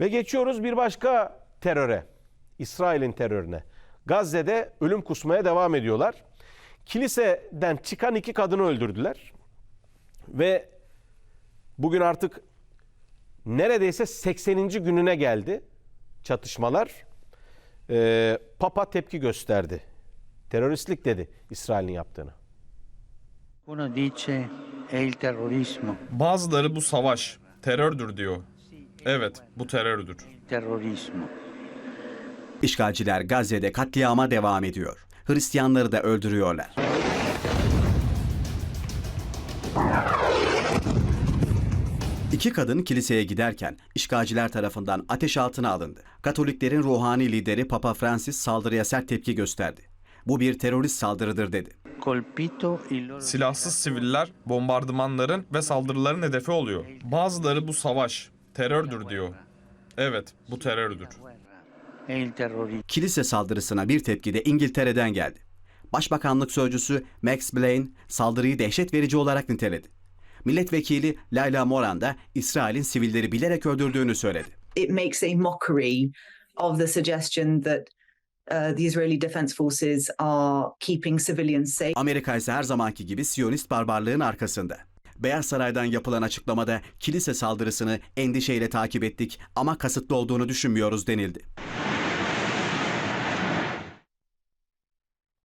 Ve geçiyoruz bir başka teröre. İsrail'in terörüne. Gazze'de ölüm kusmaya devam ediyorlar. Kiliseden çıkan iki kadını öldürdüler. Ve bugün artık neredeyse 80. gününe geldi çatışmalar. Ee, Papa tepki gösterdi. Teröristlik dedi İsrail'in yaptığını. Uno dice è il terrorismo, Bazıları bu savaş, terördür diyor. Evet, bu terördür. terrorismo. İşgalciler Gazze'de katliama devam ediyor. Hristiyanları da öldürüyorlar. İki kadın kiliseye giderken işgalciler tarafından ateş altına alındı. Katoliklerin ruhani lideri Papa Francis saldırıya sert tepki gösterdi. Bu bir terörist saldırıdır dedi. Silahsız siviller bombardımanların ve saldırıların hedefi oluyor. Bazıları bu savaş, terördür diyor. Evet, bu terördür. Kilise saldırısına bir tepki de İngiltere'den geldi. Başbakanlık sözcüsü Max Blaine saldırıyı dehşet verici olarak niteledi. Milletvekili Layla Moran da İsrail'in sivilleri bilerek öldürdüğünü söyledi. it makes a mockery of the suggestion that uh, the Israeli Defense Forces are keeping civilians safe. Amerika ise her zamanki gibi Siyonist barbarlığın arkasında. Beyaz Saray'dan yapılan açıklamada kilise saldırısını endişeyle takip ettik ama kasıtlı olduğunu düşünmüyoruz denildi.